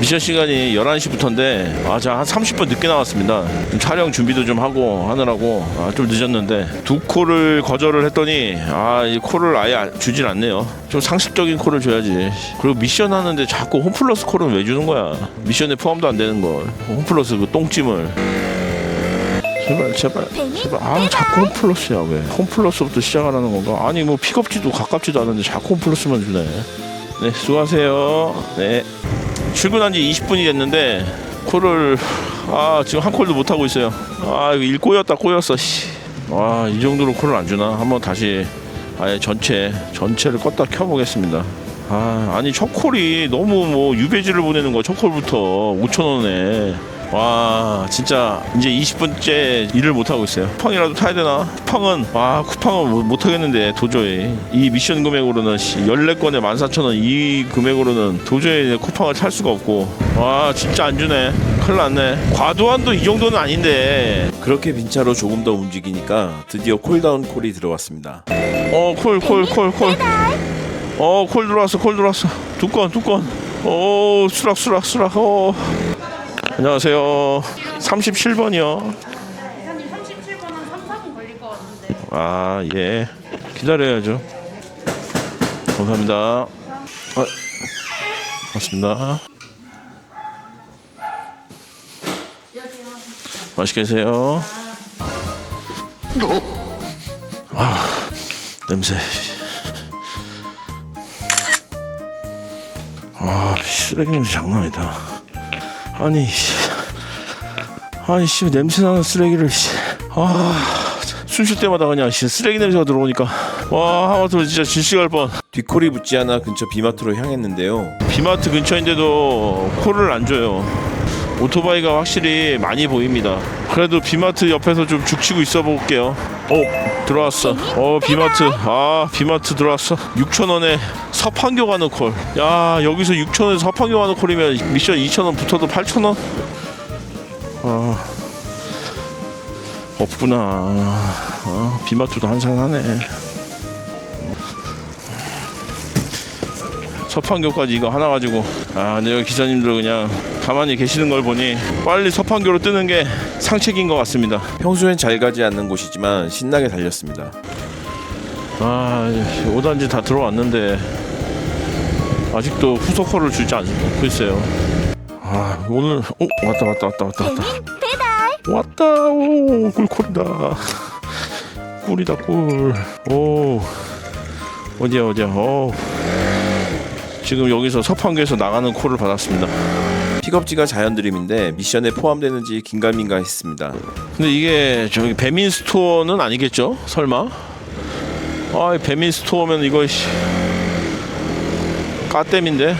미션 시간이 11시부터인데 아, 제가 한 30분 늦게 나왔습니다. 좀 촬영 준비도 좀 하고 하느라고 아, 좀 늦었는데 두 콜을 거절을 했더니 아, 이 콜을 아예 안- 주질 않네요. 좀 상식적인 콜을 줘야지. 그리고 미션 하는데 자꾸 홈플러스 콜은 왜 주는 거야? 미션에 포함도 안 되는 걸. 홈플러스 그 똥찜을. 제발 제발 제발 아 자꾸 홈플러스야 왜 홈플러스부터 시작하라는 건가 아니 뭐 픽업지도 가깝지도 않은데 자꾸 홈플러스만 주네 네 수고하세요 네 출근한 지 20분이 됐는데 콜을 아 지금 한 콜도 못 하고 있어요. 아 이거 일 꼬였다 꼬였어 씨 아이 정도로 콜을 안 주나? 한번 다시 아예 전체 전체를 껐다 켜보겠습니다. 아 아니 첫 콜이 너무 뭐 유배지를 보내는 거야 첫 콜부터. 5천 원에 와 진짜 이제 20분째 일을 못 하고 있어요. 쿠팡이라도 타야 되나? 쿠팡은 와 쿠팡은 못, 못 하겠는데 도저히 이 미션 금액으로는 씨, 14건에 14,000원 이 금액으로는 도저히 쿠팡을 탈 수가 없고 와 진짜 안 주네. 큰일 났네. 과도한도 이 정도는 아닌데 그렇게 빈차로 조금 더 움직이니까 드디어 콜다운 콜이 들어왔습니다. 어 콜 콜 콜 콜. 어 콜 들어왔어 콜 들어왔어 두 건 두 건. 오 수락 수락 수락. 어. 안녕하세요. 37번이요. 기사님 37분 한 3, 4분 걸릴 것 같은데 아, 예. 기다려야죠. 감사합니다. 아, 고맙습니다. 맛있게 드세요. 아, 냄새. 아, 쓰레기 냄새 장난 아니다. 아니, 씨. 아니, 씨, 냄새 나는 쓰레기를, 씨. 아. 숨 쉴 때마다 그냥 씨, 쓰레기 냄새가 들어오니까 와 하마터면 진짜 질식할 뻔 뒷콜이 붙지 않아 근처 비마트로 향했는데요. 비마트 근처인데도 콜을 안 줘요 오토바이가 확실히 많이 보입니다 그래도 비마트 옆에서 좀 죽치고 있어 볼게요 어 들어왔어 어 비마트 아 비마트 들어왔어 6천 원에 서판교 가는 콜 야 여기서 6천원에 서판교 가는 콜이면 미션 2천원 붙어도 8천원? 아 없구나. 아, 비마트도 한산하네. 서판교까지 이거 하나 가지고. 아 여기 기사님들 그냥 가만히 계시는 걸 보니 빨리 서판교로 뜨는 게 상책인 것 같습니다. 평소엔 잘 가지 않는 곳이지만 신나게 달렸습니다. 아 5단지 다 들어왔는데 아직도 후속호를 주지 않고 있어요 아 오늘 어 왔다 왔다 왔다 왔다 왔다 왔다 오 꿀꿀이다 꿀이다 꿀오 어디야 어디야 어 지금 여기서 서판교에서 나가는 콜을 받았습니다 픽업지가 자연드림인데 미션에 포함되는지 긴가민가했습니다. 근데 이게 저기 배민 스토어는 아니겠죠? 설마? 아, 배민 스토어면 이거 씨. 까땜인데.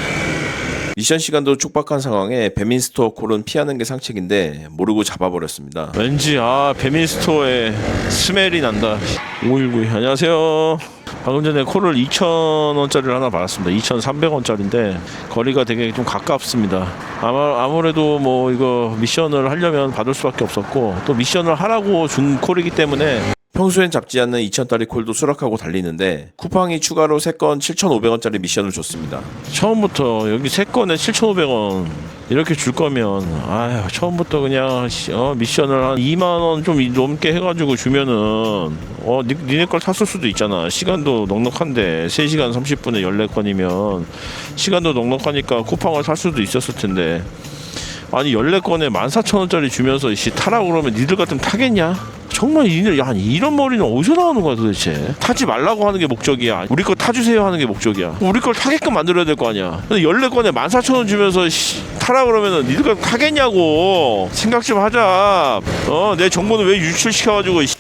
미션 시간도 촉박한 상황에 배민스토어 콜은 피하는 게 상책인데 모르고 잡아버렸습니다. 왠지 아, 배민 스토어에 스멜이 난다. 5192 안녕하세요. 방금 전에 콜을 2,000원짜리를 하나 받았습니다. 2,300원짜리인데 거리가 되게 좀 가깝습니다. 아마 아무래도 뭐 이거 미션을 하려면 받을 수밖에 없었고 또 미션을 하라고 준 콜이기 때문에 평소엔 잡지 않는 2,000달러 콜도 수락하고 달리는데 쿠팡이 추가로 3건 7,500원짜리 미션을 줬습니다. 처음부터 여기 세 건에 7,500원 이렇게 줄 거면 아휴 처음부터 그냥 씨, 어, 미션을 한 2만 원 좀 넘게 해가지고 주면은 어 니, 니네 걸 탔을 수도 있잖아 시간도 넉넉한데 3시간 30분에 14건이면 시간도 넉넉하니까 쿠팡을 살 수도 있었을 텐데 아니 14건에 14,000원짜리 주면서 씨 타라고 그러면 니들 같으면 타겠냐? 정말 이들 야 이런 머리는 어디서 나오는 거야 도대체? 타지 말라고 하는 게 목적이야. 우리 거 타주세요 하는 게 목적이야. 우리 걸 타게끔 만들어야 될 거 아니야. 근데 14건에 14,000원 주면서 씨, 타라 그러면은 니들 같으면 타겠냐고. 생각 좀 하자. 어 내 정보는 왜 유출시켜가지고 씨.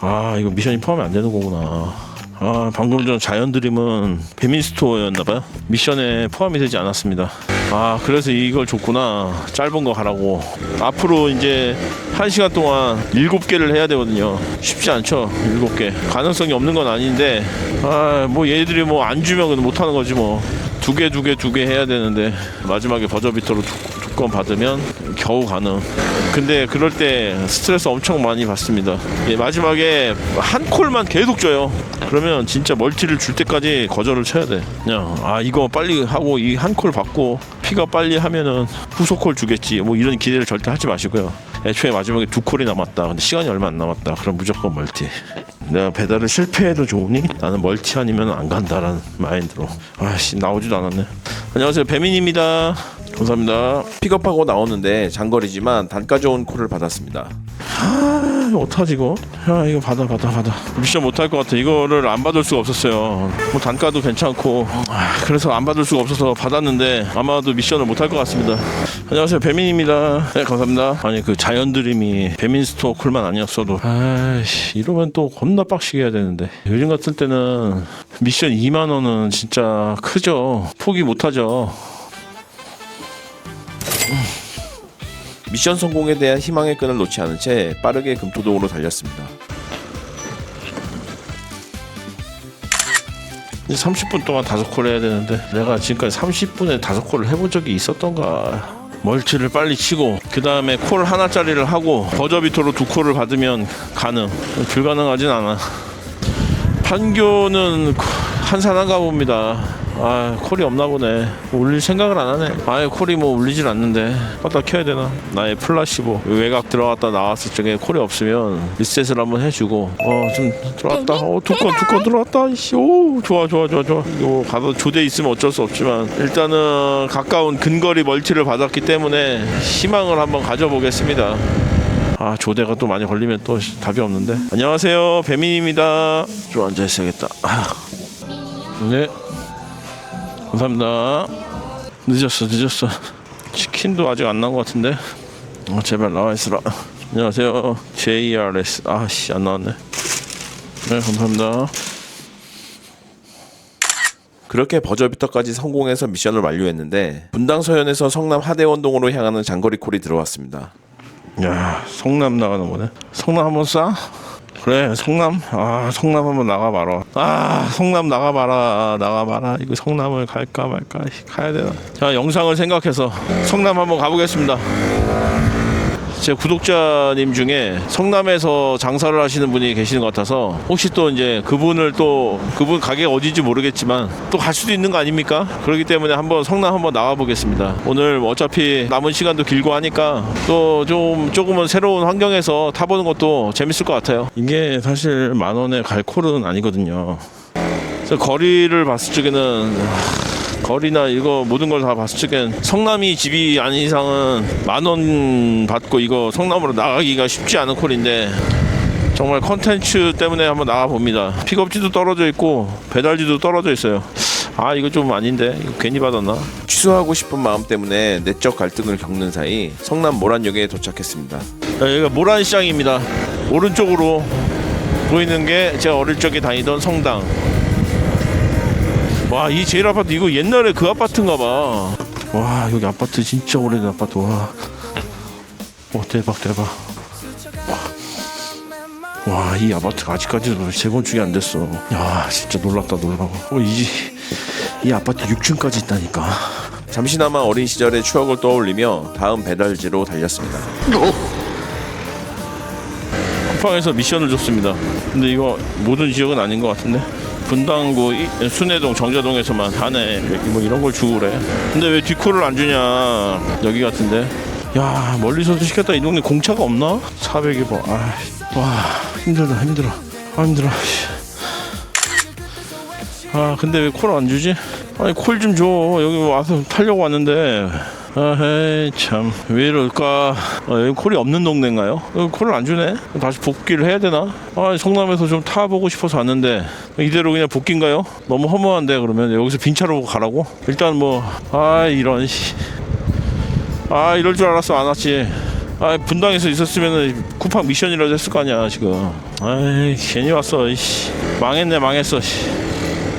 아 이거 미션이 포함이 안 되는 거구나 아 방금 전 자연 드림은 배민스토어였나봐요. 미션에 포함이 되지 않았습니다. 아 그래서 이걸 줬구나. 짧은 거 가라고. 앞으로 이제 한 시간 동안 일곱 개를 해야 되거든요. 쉽지 않죠 일곱 개. 가능성이 없는 건 아닌데 아 뭐 얘들이 뭐 안 주면 못 하는 거지 뭐. 두 개 두 개 두 개 해야 되는데 마지막에 버저비터로 두, 두 무조건 받으면 겨우 가능. 근데 그럴 때 스트레스 엄청 많이 받습니다. 예, 마지막에 한 콜만 계속 줘요. 그러면 진짜 멀티를 줄 때까지 거절을 쳐야 돼. 그냥 아 이거 빨리 하고 이 한 콜 받고 피가 빨리 하면은 후속 콜 주겠지. 뭐 이런 기대를 절대 하지 마시고요. 애초에 마지막에 두 콜이 남았다. 근데 시간이 얼마 안 남았다. 그럼 무조건 멀티. 내가 배달을 실패해도 좋으니 나는 멀티 아니면 안 간다라는 마인드로. 아씨 나오지도 않았네. 안녕하세요 배민입니다. 감사합니다. 픽업하고 나오는데 장거리지만 단가 좋은 콜을 받았습니다. 아, 어떡하지 이거? 야 이거 받아 받아 받아. 미션 못할 것 같아. 이거를 안 받을 수가 없었어요. 뭐 단가도 괜찮고. 아, 그래서 안 받을 수가 없어서 받았는데 아마도 미션을 못할 것 같습니다. 안녕하세요 배민입니다. 네 감사합니다. 아니 그 자연드림이 배민 스토어 쿨만 아니었어도. 아이씨 이러면 또 겁나 빡시게 해야 되는데. 요즘 같은 때는 미션 2만 원은 진짜 크죠. 포기 못하죠 미션 성공에 대한 희망의 끈을 놓지 않은 채 빠르게 금토동으로 달렸습니다. 이제 30분 동안 다섯 콜 해야 되는데 내가 지금까지 30분에 다섯 콜을 해본 적이 있었던가. 멀티를 빨리 치고 그 다음에 콜 하나짜리를 하고 버저비터로 두 콜을 받으면 가능. 불가능하진 않아. 판교는 한산한가 봅니다 아 콜이 없나 보네. 울릴 생각을 안 하네. 아예 콜이 뭐 울리질 않는데. 갖다 켜야 되나? 나의 플라시보. 외곽 들어갔다 나왔을 적에 콜이 없으면 리셋을 한번 해주고. 어좀 들어왔다. 어 두건 두 건 들어왔다. 이씨 오 좋아 좋아 좋아 좋아. 이거 가서 조대 있으면 어쩔 수 없지만. 일단은 가까운 근거리 멀티를 받았기 때문에 희망을 한번 가져보겠습니다. 아 조대가 또 많이 걸리면 또 답이 없는데. 안녕하세요. 배민입니다. 좀 앉아 있어야겠다. 아. 네 감사합니다. 늦었어 늦었어. 치킨도 아직 안 나온 것 같은데. 어, 제발 나와 있으라. 안녕하세요. JRS 아씨 안 나왔네. 네 감사합니다. 그렇게 버저비터까지 성공해서 미션을 완료했는데 분당 서현에서 성남 하대원동으로 향하는 장거리 콜이 들어왔습니다. 야 성남 나가는 거네. 성남 한번 싸? 그래 성남? 아 성남 한번 나가봐라. 아 성남 나가봐라 나가봐라. 이거 성남을 갈까 말까 씨, 가야 되나? 자 영상을 생각해서 성남 한번 가보겠습니다 제 구독자님 중에 성남에서 장사를 하시는 분이 계시는 것 같아서 혹시 또 이제 그분을 또 그분 가게 어딘지 모르겠지만 또 갈 수도 있는 거 아닙니까? 그렇기 때문에 한번 성남 한번 나와 보겠습니다. 오늘 어차피 남은 시간도 길고 하니까 또 좀 조금은 새로운 환경에서 타보는 것도 재밌을 것 같아요. 이게 사실 만 원에 갈 콜은 아니거든요. 그래서 거리를 봤을 적에는 거리나 이거 모든 걸 다 봤을 적엔 성남이 집이 아닌 이상은 만 원 받고 이거 성남으로 나가기가 쉽지 않은 콜인데 정말 컨텐츠 때문에 한번 나가 봅니다. 픽업지도 떨어져 있고 배달지도 떨어져 있어요. 아 이거 좀 아닌데 이거 괜히 받았나? 취소하고 싶은 마음 때문에 내적 갈등을 겪는 사이 성남 모란역에 도착했습니다. 자, 여기가 모란시장입니다. 오른쪽으로 보이는 게 제가 어릴 적에 다니던 성당. 와, 이 제일 아파트 이거 옛날에 그 아파트인가 봐. 와, 여기 아파트 진짜 오래된 아파트. 와. 와, 대박 대박. 와. 와, 이 아파트가 아직까지도 재건축이 안 됐어. 야, 진짜 놀랍다 놀라워. 어, 이, 이 아파트 6층까지 있다니까. 잠시나마 어린 시절의 추억을 떠올리며 다음 배달지로 달렸습니다. 쿠팡에서 미션을 줬습니다. 근데 이거 모든 지역은 아닌 것 같은데. 분당구 이- 순회동 정자동에서만 하네 뭐 이런 걸 주고 그래. 근데 왜 뒷코를 안 주냐 여기 같은데. 야 멀리서도 시켰다. 이 동네 공차가 없나? 400이 뭐아와 힘들다 힘들어. 아 힘들어. 씨. 아 근데 왜 콜 안 주지? 아니 콜 좀 줘. 여기 와서 타려고 왔는데 아헤이 참 왜 이럴까 아, 여기 콜이 없는 동네인가요? 여기 콜을 안 주네 다시 복귀를 해야 되나? 아 성남에서 좀 타보고 싶어서 왔는데 이대로 그냥 복귀인가요? 너무 허무한데 그러면 여기서 빈 차로 가라고? 일단 뭐 아 이런 씨. 아 이럴 줄 알았어 안 왔지 아 분당에서 있었으면 쿠팡 미션이라도 했을 거 아니야 지금 아이 괜히 왔어 이씨 망했네 망했어 씨.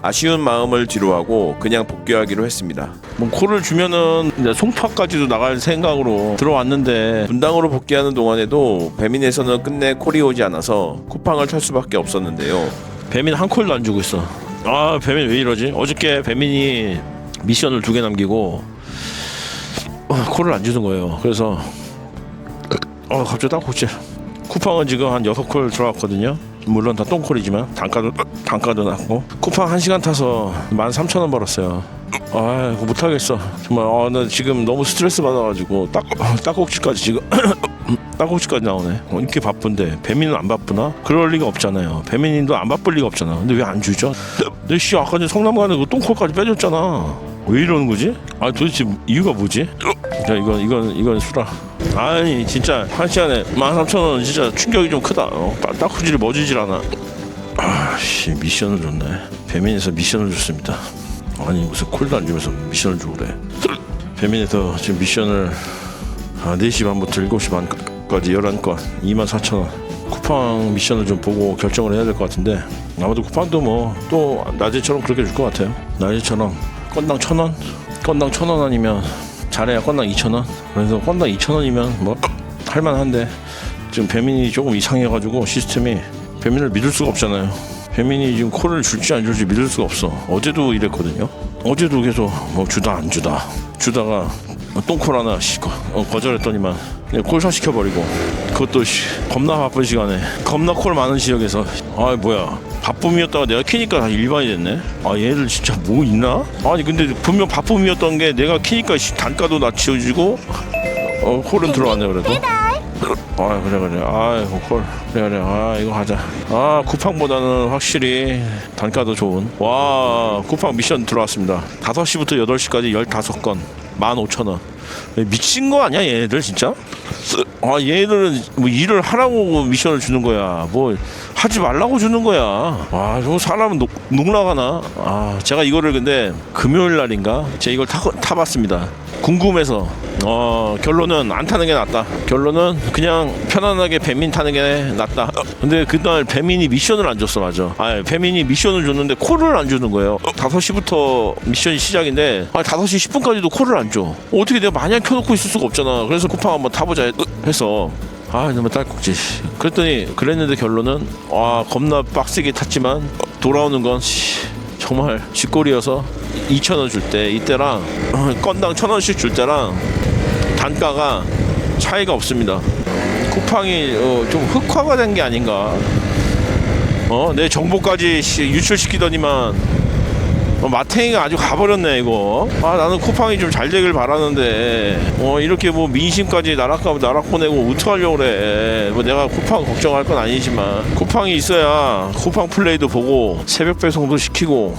아쉬운 마음을 뒤로하고 그냥 복귀하기로 했습니다. 뭐 콜을 주면은 이제 송파까지도 나갈 생각으로 들어왔는데 분당으로 복귀하는 동안에도 배민에서는 끝내 콜이 오지 않아서 쿠팡을 탈 수밖에 없었는데요. 배민 한 콜도 안 주고 있어. 아 배민 왜 이러지? 어저께 배민이 미션을 두 개 남기고 어, 콜을 안 주는 거예요. 그래서 어 갑자기 딱꼭지 쿠팡은 지금 한 여섯 콜 들어왔거든요. 물론 다 똥콜이지만 단가도 단가도 낮고 쿠팡 한 시간 타서 만 삼천 원 벌었어요. 아 못하겠어 정말 아, 나 지금 너무 스트레스 받아가지고 딱 딱꼭지까지 지금 딱꼭지까지 나오네. 어, 이렇게 바쁜데 배민은 안 바쁘나? 그럴 리가 없잖아요. 배민님도 안 바쁠 리가 없잖아. 근데 왜 안 주죠? 근데 씨 아까 전에 성남 가는 그 똥콜까지 빼줬잖아. 왜 이러는 거지? 아 도대체 이유가 뭐지? 야 이건 이건 이건 수라. 아니 진짜 한 시간에 13,000원 진짜 충격이 좀 크다. 어, 딱- 딱후지를 뭐 주질 않아. 아씨 미션을 줬네. 배민에서 미션을 줬습니다. 아니 무슨 콜도 안 주면서 미션을 주고 그래. 배민에서 지금 미션을 아, 4시 반부터 7시 반까지 11건 24,000원 쿠팡 미션을 좀 보고 결정을 해야 될 것 같은데 아마도 쿠팡도 뭐 또 낮에처럼 그렇게 줄 것 같아요 낮에처럼 건당 1,000원? 건당 1,000원 아니면 잘해야 건당 2,000원? 그래서 건당 2,000원이면 뭐 할만한데 지금 배민이 조금 이상해가지고 시스템이 배민을 믿을 수가 없잖아요. 배민이 지금 콜을 줄지 안 줄지 믿을 수가 없어. 어제도 이랬거든요. 어제도 계속 뭐 주다 안 주다. 주다가 똥콜 하나 씨, 거, 어, 거절했더니만 그냥 콜샷 시켜버리고 그것도 씨, 겁나 바쁜 시간에. 겁나 콜 많은 지역에서. 아 뭐야. 바쁨이었다가 내가 키니까 다 일반이 됐네? 아 얘들 진짜 뭐 있나? 아니 근데 분명 바쁨이었던 게 내가 키니까 씨, 단가도 낮춰지고 어 콜은 들어왔네 그래도. 아 그래 그래. 아이고 콜. 그래 그래. 아 이거 하자. 아 쿠팡보다는 확실히 단가도 좋은. 와 쿠팡 미션 들어왔습니다. 5시부터 8시까지 15건 15,000원. 미친 거 아니야 얘네들 진짜? 아 얘네들은 뭐 일을 하라고 미션을 주는 거야. 뭐 하지 말라고 주는 거야. 와 저거 사람은 녹, 녹나가나? 아 제가 이거를 근데 금요일 날인가? 제가 이걸 타, 타봤습니다. 궁금해서 어 결론은 안 타는 게 낫다. 결론은 그냥 편안하게 배민 타는 게 낫다. 어, 근데 그날 배민이 미션을 안 줬어 맞아. 아 배민이 미션을 줬는데 콜을 안 주는 거예요. 5시부터 미션이 시작인데 아 5시 10분까지도 콜을 안 줘. 어떻게 내가 마냥 켜놓고 있을 수가 없잖아. 그래서 쿠팡 한번 타보자 해- 해서. 아 너무 딸꾹질. 그랬더니 그랬는데 결론은 아 겁나 빡세게 탔지만 돌아오는 건 씨, 정말 쥐꼬리여서 2,000원 줄 때 이때랑 어, 건당 1,000원씩 줄 때랑 단가가 차이가 없습니다. 쿠팡이 어, 좀 흑화가 된 게 아닌가. 어, 내 정보까지 씨, 유출시키더니만 어, 마탱이가 아주 가버렸네 이거. 아 나는 쿠팡이 좀 잘 되길 바라는데 어 이렇게 뭐 민심까지 나락가 나락 보내고 어떡하려고 그래. 뭐 내가 쿠팡 걱정할 건 아니지만 쿠팡이 있어야 쿠팡 플레이도 보고 새벽 배송도 시키고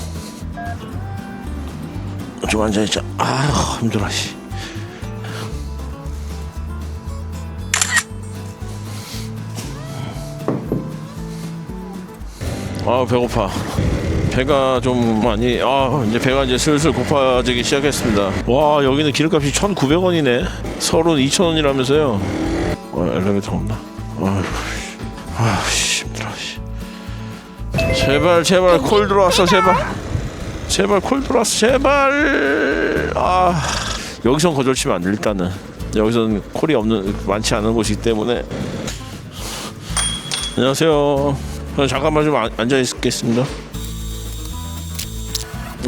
좀 앉아있자. 아 힘들어 씨. 아 배고파. 배가 좀 많이 아 이제 배가 이제 슬슬 고파지기 시작했습니다. 와 여기는 기름값이 1,900원이네. 서울은 2,000원이라면서요. 어, 엘리베이터 없나? 아휴, 아씨 힘들어. 씨. 제발 제발 콜 들어왔어 제발. 제발 콜 들어왔어 제발. 아 여기선 거절 치면 안 돼 일단은. 여기서는 콜이 없는 많지 않은 곳이기 때문에. 안녕하세요. 어, 잠깐만 좀 안- 앉아 있겠습니다.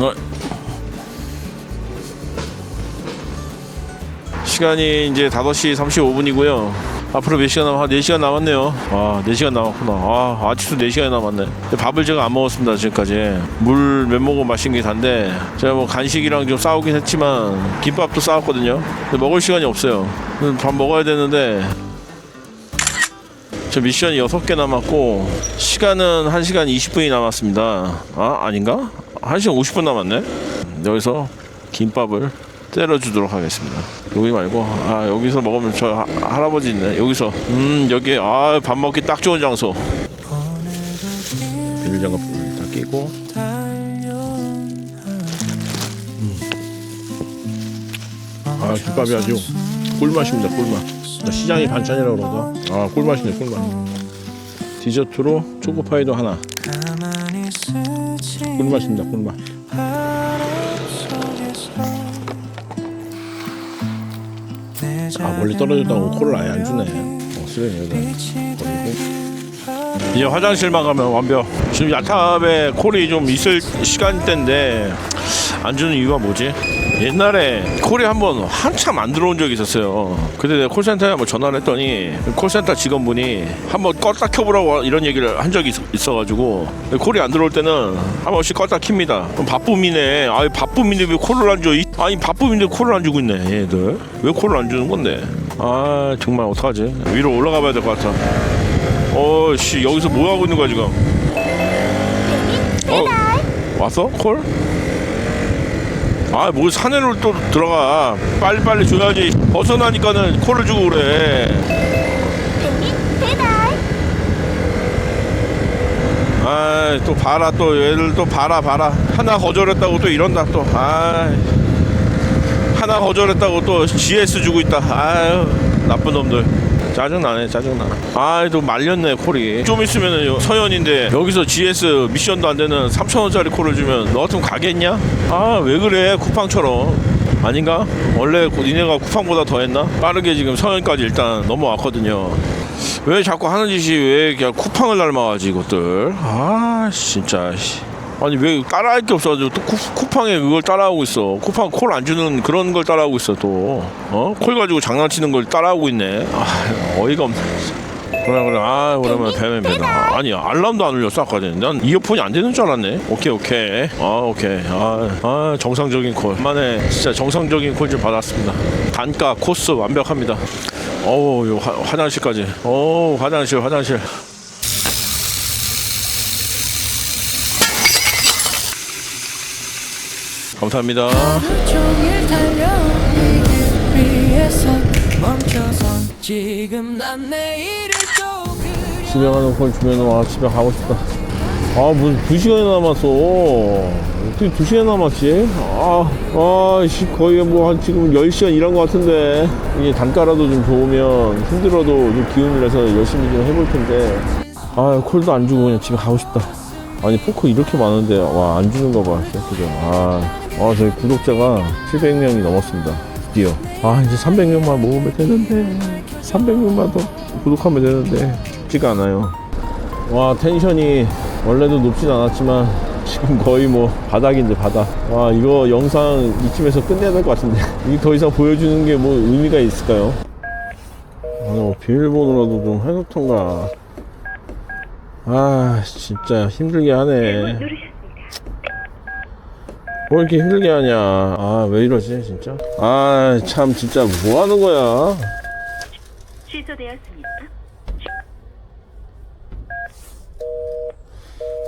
어. 시간이 이제 5시 35분이고요. 앞으로 몇 시간 남아? 한 4시간 남았네요. 아, 4시간 남았구나. 아, 아직도 4시간이 남았네. 밥을 제가 안 먹었습니다, 지금까지. 물 몇 모금 마신 게 단데, 제가 뭐 간식이랑 좀 싸우긴 했지만, 김밥도 싸웠거든요. 먹을 시간이 없어요. 밥 먹어야 되는데, 저 미션이 6개 남았고 시간은 1시간 20분이 남았습니다 아 아닌가? 1시간 50분 남았네? 여기서 김밥을 때려주도록 하겠습니다. 여기 말고 아 여기서 먹으면 저 하, 할아버지 있네. 여기서. 음 여기 아 밥 먹기 딱 좋은 장소. 비닐장갑 다 끼고 아 김밥이 아주 꿀맛입니다 꿀맛. 시장이 반찬이라고 그러죠 아 꿀맛이네 꿀맛. 디저트로 초코파이도 하나 꿀맛입니다 꿀맛. 아 멀리 떨어졌다고 콜을 아예 안 주네. 어, 쓰레기 버리고. 이제 화장실만 가면 완벽. 지금 야탑에 콜이 좀 있을 시간대인데 안 주는 이유가 뭐지? 옛날에 콜이 한번 한참 안 들어온 적이 있었어요. 근데 내가 콜센터에 한번 전화를 했더니 콜센터 직원분이 한번 껐다 켜보라고 이런 얘기를 한 적이 있, 어가지고 콜이 안 들어올 때는 한 번씩 껐다 킵니다. 그럼 바쁨이네. 아이 바쁨인데 왜 콜을 안 줘? 이- 아니 바쁨인데 콜을 안 주고 있네 얘들. 왜 콜을 안 주는 건데? 아 정말 어떡하지? 위로 올라가 봐야 될 것 같아. 어씨 여기서 뭐 하고 있는 거야 지금? 어 왔어 콜? 아, 뭐 산에로 또 들어가. 빨리빨리 줘야지. 벗어나니까는 콜을 주고 그래. 아, 또 봐라 또 얘들 또 봐라 봐라. 하나 거절했다고 또 이런다 또. 아. 하나 거절했다고 또 GS 주고 있다. 아유, 나쁜 놈들. 짜증나네 짜증나 아또 말렸네 콜이 좀 있으면은 서현인데 여기서 GS 미션도 안 되는 3천원짜리 콜을 주면 너 같으면 가겠냐? 아 왜 그래 쿠팡처럼 아닌가? 원래 그 니네가 쿠팡보다 더 했나? 빠르게 지금 서현까지 일단 넘어왔거든요 왜 자꾸 하는 짓이 왜 그냥 쿠팡을 닮아가지 이것들 아 진짜 씨. 아니 왜 따라할 게 없어가지고 또 쿠, 쿠팡에 그걸 따라하고 있어. 쿠팡 콜 안 주는 그런 걸 따라하고 있어 또어콜 가지고 장난치는 걸 따라하고 있네. 아 어이가 없네. 그래 그래 아 그러면 배면 배다. 아니 알람도 안 울렸어 아까 전에. 난 이어폰이 안 되는 줄 알았네. 오케이 오케이. 아 오케이. 아, 아 정상적인 콜. 만에 진짜 정상적인 콜 좀 받았습니다. 단가 코스 완벽합니다. 어우 요 화, 화장실까지. 어우 화장실 화장실 감사합니다 종일 달려오기 위해서 멈춰선 지금 난 내일을 또 그려 집에 가는 걸 주면 와 집에 가고 싶다. 아 무슨 두 시간이 남았어. 어떻게 두 시간 남았지? 아, 아, 씨, 거의 뭐 한 지금 10시간 일한 것 같은데. 이게 단가라도 좀 좋으면 힘들어도 좀 기운이라서 열심히 좀 해볼 텐데. 아, 콜도 안 주고 그냥 집에 가고 싶다. 아니, 포크 이렇게 많은데, 와, 안 주는 거 봐, 새끼들. 아, 아, 저희 구독자가 700명이 넘었습니다. 드디어. 아, 이제 300명만 모으면 되는데. 300명만 더 구독하면 되는데. 쉽지가 않아요. 와, 텐션이 원래도 높진 않았지만, 지금 거의 뭐 바닥인데 바닥. 와, 이거 영상 이쯤에서 끝내야 될 것 같은데. 이게 더 이상 보여주는 게 뭐 의미가 있을까요? 아, 뭐 비밀번호라도 좀 해놓던가. 아, 진짜 힘들게 하네. 뭘 이렇게 힘들게 하냐. 아, 왜 이러지, 진짜? 아, 참, 진짜 뭐 하는 거야? 취소되었습니다.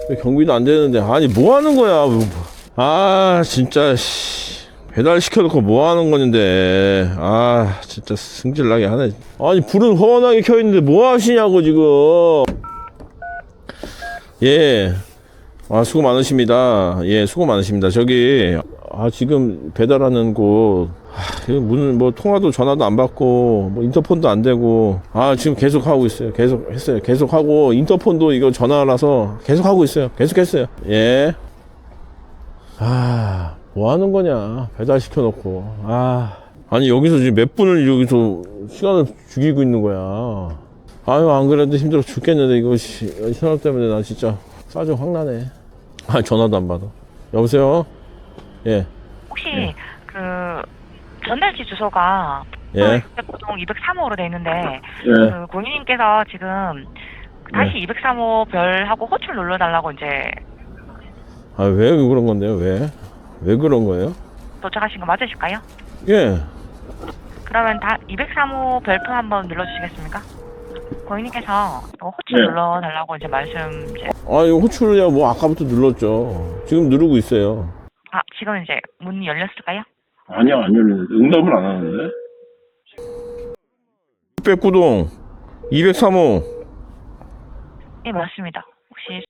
왜 경비도 안 되는데 아니 뭐 하는 거야 뭐. 아 진짜 씨. 배달 시켜놓고 뭐 하는 건데 아 진짜 승질나게 하네 아니 불은 훤하게 켜있는데 뭐 하시냐고 지금 예 아 수고 많으십니다. 예 수고 많으십니다. 저기 아 지금 배달하는 곳. 아, 문을 뭐 통화도 전화도 안 받고 뭐 인터폰도 안 되고. 아 지금 계속 하고 있어요. 계속 했어요. 계속 하고 인터폰도 이거 전화라서 계속 하고 있어요. 계속 했어요. 예. 아, 뭐 하는 거냐. 배달 시켜놓고. 아. 아니, 여기서 지금 몇 분을 여기서 시간을 죽이고 있는 거야. 아유, 안 그래도 힘들어 죽겠는데, 이거, 시, 이 사람 때문에 나 진짜 싸져 확 나네. 아, 전화도 안 받아. 여보세요? 예, 혹시 그 전달지 주소가 예. 보통 203호로 돼 있는데 예. 그 고객님께서 지금 다시 203호 별하고 호출 눌러달라고 이제 아, 왜 그런 건데요? 왜? 왜 그런 거예요? 도착하신 거 맞으실까요? 예. 그러면 다 203호 별표 한번 눌러주시겠습니까? 고객님께서 호출 네. 눌러달라고 이제 말씀 이제 아, 이거 호출이야, 뭐, 아까부터 눌렀죠. 지금 누르고 있어요. 아 지금 이제 문이 열렸을까요? 아니요, 안 열리는데. 응답을 안 하는데? 609동, 203호. 예 맞습니다. 혹시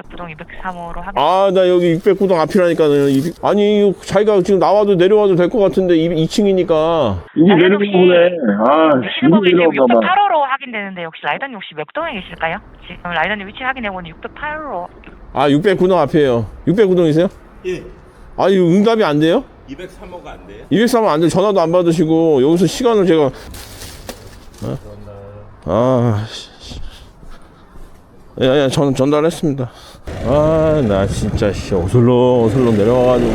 부동 203호로 하겠 아, 나 여기 609동 앞이라니까는. 이- 아니, 자기가 지금 나와도 내려와도 될 것 같은데, 2층이니까. 이게 아니, 내려온 혹시- 거네. 아, 이게 지금 내려온가 봐. 608호로 확인되는데 혹시 라이더님 혹시 몇 동에 계실까요? 지금 라이더님 위치 확인해보니 608호로 아, 609동 앞이에요. 609동이세요? 예. 아, 이거 응답이 안 돼요? 203호가 안 돼요? 203호 안 돼. 전화도 안 받으시고, 여기서 시간을 제가. 어? 아, 씨. 예, 예, 전, 전달했습니다. 아 나 진짜 씨 어슬렁 어슬렁 내려와가지고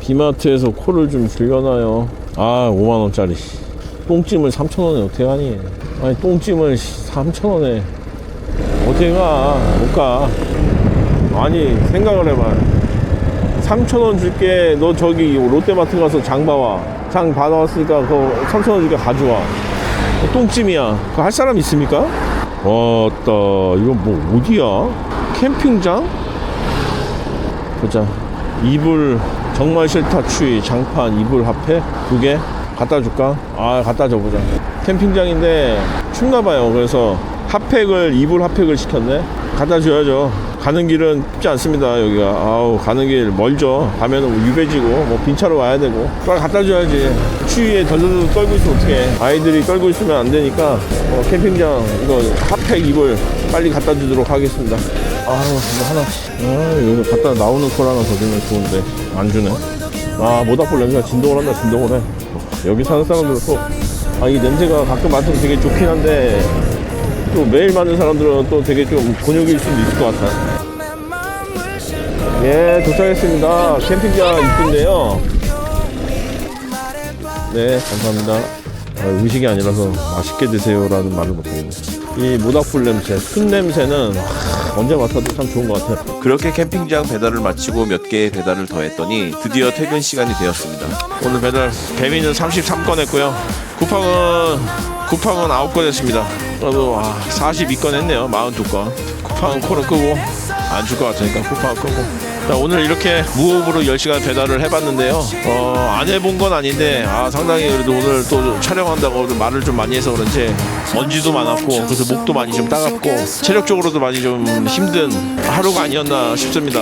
비마트에서 코를 좀 줄여놔요 아 5만원짜리 똥찜을 3천원에 어떻게 가니 아니 똥찜을 3천원에 어떻게 가? 못 가. 아니 생각을 해봐. 3천 원 줄게. 너 저기 롯데마트 가서 장 봐와. 장 받아왔으니까 그거 3천 원 줄게 가져와. 어, 똥찜이야. 그거 할 사람 있습니까? 왔다. 이건 뭐 어디야? 캠핑장? 보자. 이불 정말 싫다 추위 장판 이불 합해 두개 갖다 줄까? 아 갖다 줘보자. 캠핑장인데 춥나봐요. 그래서 핫팩을 이불 핫팩을 시켰네. 갖다 줘야죠. 가는 길은 쉽지 않습니다. 여기가 아우 가는 길 멀죠. 가면은 뭐 유배지고 뭐 빈차로 와야 되고 빨리 갖다 줘야지. 추위에 덜덜덜 떨고 있으면 어떡해. 아이들이 떨고 있으면 안 되니까 어, 캠핑장 이거 핫팩 이불 빨리 갖다 주도록 하겠습니다. 아우 이거 하나. 아 이거 갖다 나오는 콜 하나 더 주면 좋은데 안 주네. 아 모닥불 냄새가 진동을 한다 진동을 해. 여기 사는 사람들은 또, 아, 이 냄새가 가끔 맡으면 되게 좋긴 한데, 또 매일 맡는 사람들은 또 되게 좀 곤욕일 수도 있을 것 같아. 예, 도착했습니다. 캠핑장 입구인데요. 네, 감사합니다. 아, 음식이 아니라서 맛있게 드세요라는 말을 못하겠네. 이 모닥불 냄새, 순 냄새는 하, 언제 맡아도 참 좋은 것 같아요. 그렇게 캠핑장 배달을 마치고 몇 개의 배달을 더 했더니 드디어 퇴근 시간이 되었습니다. 오늘 배달 배민은 33건 했고요. 쿠팡은 쿠팡은 9건 했습니다. 그래도 와, 42건 했네요. 42건. 쿠팡은 코를 끄고 안 줄 것 같으니까 쿠팡 끄고. 자, 오늘 이렇게 무호흡으로 10시간 배달을 해봤는데요. 어, 안 해본 건 아닌데 아, 상당히 그래도 오늘 또 촬영한다고 좀 말을 좀 많이 해서 그런지 먼지도 많았고 그래서 목도 많이 좀 따갑고 체력적으로도 많이 좀 힘든 하루가 아니었나 싶습니다.